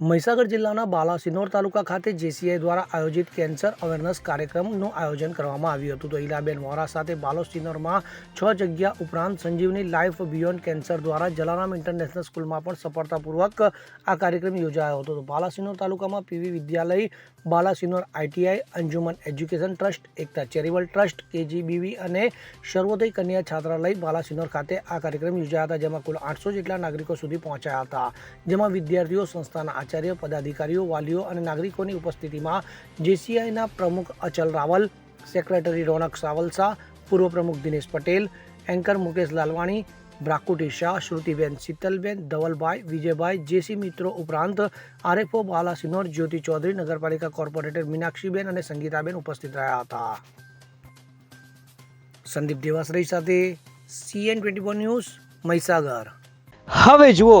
મહીસાગર જિલ્લાના બાલાસિનોર તાલુકા ખાતે જેસીઆઈ દ્વારા આયોજિત કેન્સર અવેરનેસ કાર્યક્રમનું આયોજન કરવામાં આવ્યું હતું. તો ઈલાબેન વોરા સાથે બાલોસિનોરમાં છ જગ્યા ઉપરાંત સંજીવની લાઈફ બિયોન્ડ કેન્સર દ્વારા જલારામ ઇન્ટરનેશનલ સ્કૂલમાં પણ સફળતાપૂર્વક આ કાર્યક્રમ યોજાયો હતો. તો બાલાસિનોર તાલુકામાં પીવી વિદ્યાલય Balasinor ITI, Anjuman education trust, Ekta charitable trust, KGBV અને સર્વોદય કન્યા છાત્રાલય બાલાસિનોર ખાતે આ કાર્યક્રમ યોજાયા હતા, જેમાં કુલ આઠસો જેટલા નાગરિકો સુધી પહોંચ્યા હતા. જેમાં વિદ્યાર્થીઓ, સંસ્થાના આચાર્ય, પદાધિકારીઓ, વાલીઓ અને નાગરિકોની ઉપસ્થિતિમાં જેસીઆઈના પ્રમુખ અચલ રાવલ, સેક્રેટરી રોનક સાવલસા પૂર્વ પ્રમુખ દિનેશ પટેલ, એન્કર મુકેશ લાલવાણી, બ્રાકુટી શાહ, શ્રુતિબેન શીતલબેન, ધવલભાઈ, વિજયભાઈ, જેસી મિત્રો ઉપરાંત આરએફઓ બાલાસિનોર જ્યોતિ ચૌધરી, નગરપાલિકા કોર્પોરેટર મીનાક્ષીબેન અને સંગીતાબેન ઉપસ્થિત રહ્યા હતા. સંદીપ દેવાસરી સાથે CN twenty four news Mahisagar. હવે જુઓ